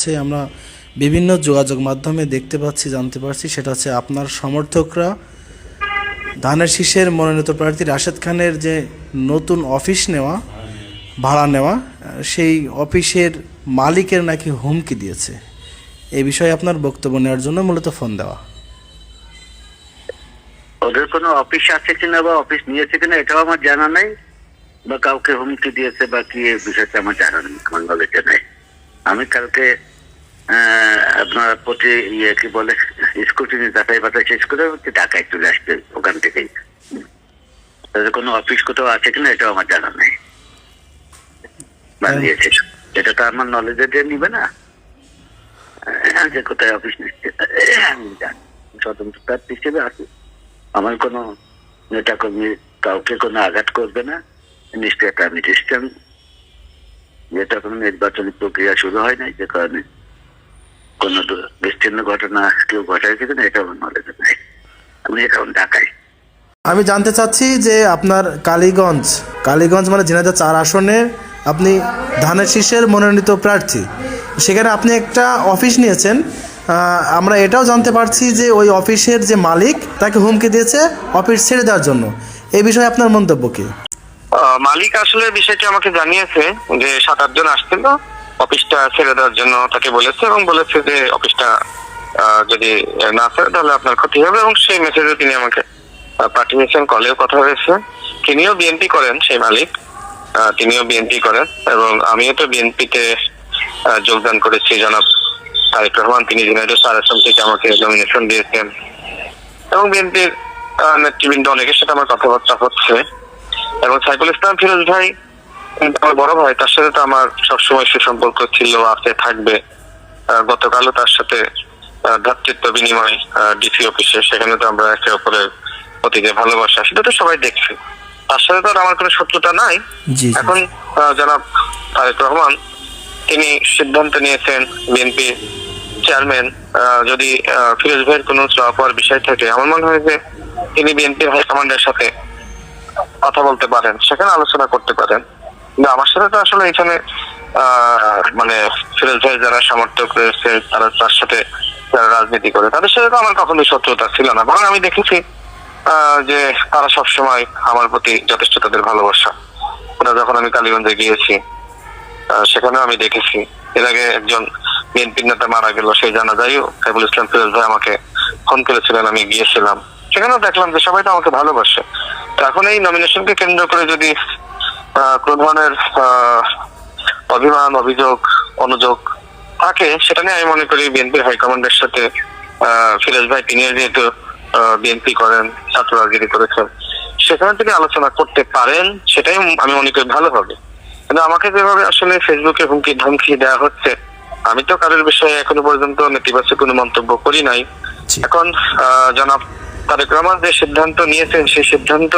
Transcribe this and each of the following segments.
হচ্ছে আমরা বিভিন্ন যোগাযোগ মাধ্যমে দেখতে পাচ্ছি, জানতে পারছি। সেটা হচ্ছে আপনার সমর্থকরা। ধানের শীষের মনোনীত প্রার্থী রাশেদ খানের যে নতুন অফিস নেওয়া, ভাড়া নেওয়া, সেই অফিসের মালিকের নাকি হুমকি দিয়েছে। এই বিষয়ে আপনার বক্তব্য নেওয়ার জন্য মূলত ফোন দেওয়া। ওদের কোনো অফিস আছে কিনা বা অফিস নিয়েছে কিনা, এটাও আমার জানা নাই। বা কাউকে হুমকি দিয়েছে বা কি এই বিষয়টা আমার জানা নেই নেই আমি কালকে আপনার প্রতি ইয়ে কি বলে স্কুটিনি যাতাই বাতাই শেষ করে ঢাকায় চলে আসবে ওখান থেকেই। তাদের কোনো অফিস কোথাও আছে কিনা এটাও আমার জানা নেই। বানিয়েছে এটা তো আমার নলেজে দিয়ে নিবে না। যে কোথায় অফিস নিচ্ছে স্বতন্ত্র প্রার্থী হিসেবে আছি। আমার কোনো নেতা কর্মী কাউকে কোনো আঘাত করবে না। নিশ্চয় আমি ডিসিশন যেটা কোনো নির্বাচনী প্রক্রিয়া শুরু হয় নাই, যে কারণে কোনো দু- বিচ্ছিন্ন ঘটনা কেউ ঘটাইছে কিনা এটা আমার নলেজে নাই। আমি এখন ঢাকায়। আমি জানতে চাচ্ছি যে আপনার কালীগঞ্জ কালীগঞ্জ মানে ঝিনাইদহ চার আসনে আপনি ধানের শীষের মনোনীত প্রার্থী। সেখানে আপনি একটা অফিস নিয়েছেন। আহ, আমরা এটাও জানতে পারছি যে ওই অফিসের যে মালিক তাকে হুমকি দিয়েছে অফিস ছেড়ে দেওয়ার জন্য। এই বিষয়ে আপনার মন্তব্য কি? আহ, মালিক আসলে বিষয়টি আমাকে জানিয়েছে যে সাত আটজন আসছিল। অফিসটা ছেড়ে দেওয়ার জন্য তাকে বলেছে এবং বলেছে যে অফিসটা যদি না ছেড়ে, তাহলে আপনার ক্ষতি হবে এবং সেই মেসেজে তিনি আমাকে পাঠিয়েছেন কলেও কথা হয়েছে। তিনিও বিএনপি করেন, সেই মালিক। তিনিও বিএনপি করেন এবং আমিও তো বিএনপিতে যোগদান করেছি, জনাব তারেক রহমান। তিনি ঝিনাইদহ চার আসন থেকে আমাকে নমিনেশন দিয়েছেন। এবং বিএনপির নেতৃবৃন্দ অনেকের সাথে আমার কথাবার্তা হচ্ছে। এবং সাইফুল ইসলাম ফিরোজ ভাই কিন্তু আমার বড় ভাই তার সাথে তো আমার সবসময় সুসম্পর্ক ছিল আছে থাকবে। গতকালও তার সাথে ভ্রাতৃত্ব বিনিময় ডিসি অফিসে সেখানে তো আমরা একে অপরের প্রতি যে ভালোবাসা সেটা তো সবাই দেখছে। তার সাথে তো আমার কোনো শত্রুতা নাই। এখন জনাব তারেক রহমান তিনি সিদ্ধান্ত নিয়েছেন বিএনপি চেয়ারম্যান যদি ফিরোজ ভাইয়ের কোনো চাওয়া পাওয়ার বিষয় থাকে আমার মনে হয় যে তিনি বিএনপির হাইকমান্ডের সাথে কথা বলতে পারেন সেখানে আলোচনা করতে পারেন। কিন্তু আমার সাথে তো আসলে এখানে মানে ফিরোজ ভাই যারা সমর্থক রয়েছে, তারা তার সাথে যারা রাজনীতি করে, তাদের সাথে তো আমার কখনোই শত্রুতা ছিল না। বরং আমি দেখেছি যে তারা সবসময় আমার প্রতি যথেষ্ট তাদের ভালোবাসা। ওরা যখন আমি কালীগঞ্জে গিয়েছি সেখানেও আমি দেখেছি। এর আগে একজন বিএনপির নেতা মারা গেল সেই জানা যাইও সাইফুল ইসলাম ফিরোজ ভাই আমাকে ফোন করেছিলেন, আমি গিয়েছিলাম। সেখানেও দেখলাম যে সবাই তো আমাকে ভালোবাসে। তো এখন এই নমিনেশনকে কেন্দ্র করে যদি কোনো ধরনের আহ, অভিমান অভিযোগ অনুযোগ থাকে সেটা নিয়ে আমি মনে করি বিএনপি হাইকমান্ডের সাথে ফিরোজ ভাই তিনিও যেহেতু বিএনপি করেন ছাত্র রাজনীতি করেছেন সেখানে তিনি আলোচনা করতে পারেন সেটাই আমি মনে করি ভালো হবে কিন্তু আমাকে যেভাবে আসলে ফেসবুকে হুমকি ধমকি দেওয়া হচ্ছে আমি তো কারোর বিষয়ে এখনও পর্যন্ত নেতিবাচক কোনো মন্তব্য করি নাই। এখন আহ, জনাব তারেক রহমান যে সিদ্ধান্ত নিয়েছেন সেই সিদ্ধান্ত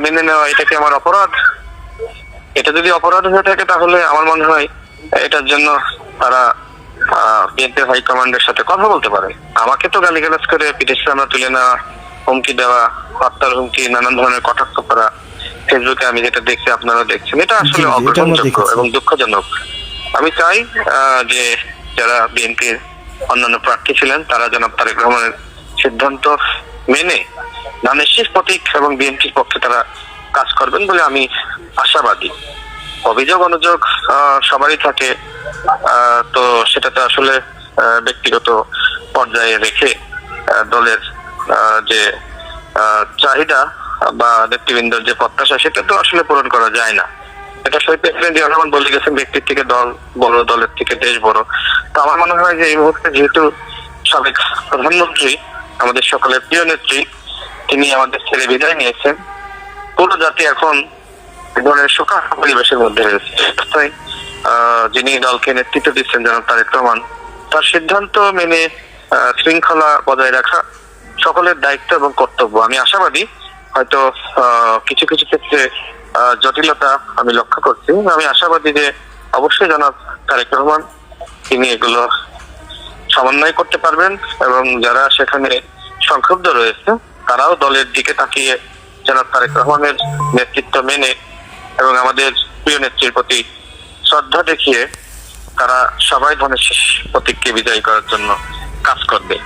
মেনে নেওয়া এটা কি আমার অপরাধ? এটা যদি অপরাধ হয়ে থাকে তাহলে আমার মনে হয় এটার জন্য তারা বিএনপি হাইকমান্ডের সাথে কথা বলতে পারে। আমাকে তো গালিগালাজ করে পিঠের সামনে তুলে নেওয়া হুমকি দেওয়া হত্যার হুমকি নানান ধরনের কটাক্ষ করা ফেসবুকে আমি যেটা দেখছি আপনারা দেখছেন। এটা আসলে আমরা অগ্রহণযোগ্য এবং দুঃখজনক। আমি চাই আহ, যে যারা বিএনপির অন্যান্য প্রার্থী ছিলেন তারা জনাব তারেক রহমানের সিদ্ধান্ত মেনে ধানের শেষ প্রতীক এবং বিএনপির পক্ষে তারা কাজ করবেন বলে আমি আশাবাদী। অভিযোগ, অনুযোগ সবারই থাকে। তো সেটা তো আসলে ব্যক্তিগত পর্যায়ে রেখে দলের যে চাহিদা বা নেতৃবৃন্দের যে প্রত্যাশা, সেটা তো আসলে পূরণ করা যায় না। এটা শহীদ প্রেসিডেন্ট জিয়া রহমান বলে গেছেন, ব্যক্তির থেকে দল বড়, দলের থেকে দেশ বড়। তো আমার মনে হয় যে এই মুহূর্তে যেহেতু সাবেক প্রধানমন্ত্রী, আমাদের সকলের প্রিয় নেত্রী, তিনি আমাদের ছেড়ে বিদায় নিয়েছেন। পুরো জাতি এখন এক ধরনের পরিবেশের মধ্যে রয়েছে। তাই যিনি দলকে নেতৃত্ব দিচ্ছেন জনাব তারেক রহমান, তার সিদ্ধান্ত মেনে শৃঙ্খলা বজায় রাখা সকলের দায়িত্ব এবং কর্তব্য। আমি আশাবাদী, হয়তো কিছু কিছু ক্ষেত্রে জটিলতা আমি লক্ষ্য করছি। আমি আশাবাদী যে অবশ্যই জনাব তারেক রহমান, তিনি এগুলো সমন্বয় করতে পারবেন এবং যারা সেখানে সংক্ষুব্ধ রয়েছে, তারাও দলের দিকে তাকিয়ে জনাব তারেক রহমানের নেতৃত্ব মেনে এবং আমাদের প্রিয় নেত্রীর প্রতি শ্রদ্ধা দেখিয়ে তারা সবাই ধানের প্রতীককে বিজয়ী করার জন্য কাজ করবে।